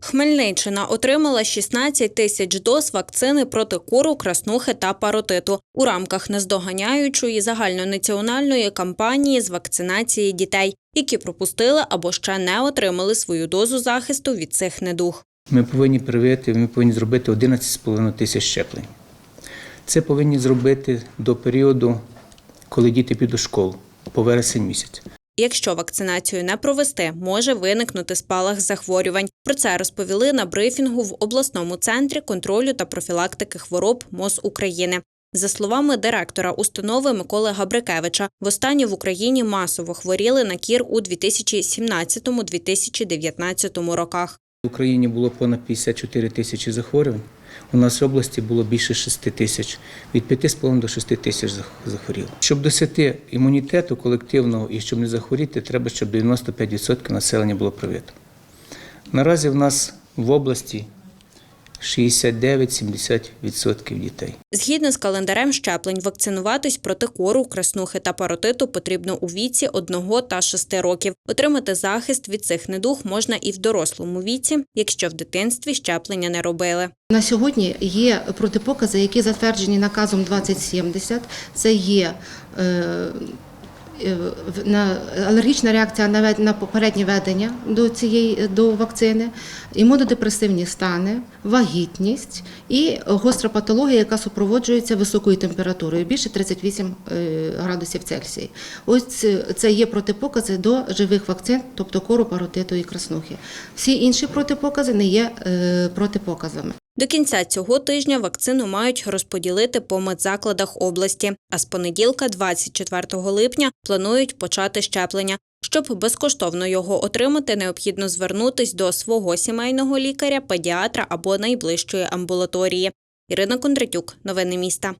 Хмельниччина отримала 16 тисяч доз вакцини проти кору, краснухи та паротиту у рамках наздоганяючої загальнонаціональної кампанії з вакцинації дітей, які пропустили або ще не отримали свою дозу захисту від цих недуг. Ми повинні привити, ми повинні зробити 11,5 тисяч щеплень. Це повинні зробити до періоду, коли діти підуть до школи, по вересень місяць. Якщо вакцинацію не провести, може виникнути спалах захворювань. Про це розповіли на брифінгу в обласному центрі контролю та профілактики хвороб МОЗ України. За словами директора установи Миколи Габрикевича, востаннє в Україні масово хворіли на кір у 2017-2019 роках. В Україні було понад 54 тисячі захворювань. У нас в області було більше 6 тисяч, від 5,5 до 6 тисяч зах- захворіло. Щоб досягти імунітету колективного і щоб не захворіти, треба, щоб 95% населення було привито. Наразі в нас в області 69-70% дітей. Згідно з календарем щеплень, вакцинуватись проти кору, краснухи та паротиту потрібно у віці 1 та 6 років. Отримати захист від цих недуг можна і в дорослому віці, якщо в дитинстві щеплення не робили. На сьогодні є протипокази, які затверджені наказом 2070. Це є е, алергічна реакція на, на попереднє ведення до цієї до вакцини, імунодепресивні стани, вагітність і гостра патологія, яка супроводжується високою температурою, більше 38 е, градусів Цельсія. Ось це- це є протипокази до живих вакцин, тобто кору, паротиту і краснухи. Всі інші протипокази не є е, протипоказами. До кінця цього тижня вакцину мають розподілити по медзакладах області. А з понеділка, 24 липня, планують почати щеплення. Щоб безкоштовно його отримати, необхідно звернутись до свого сімейного лікаря, педіатра або найближчої амбулаторії. Ірина Кондратюк, новини міста.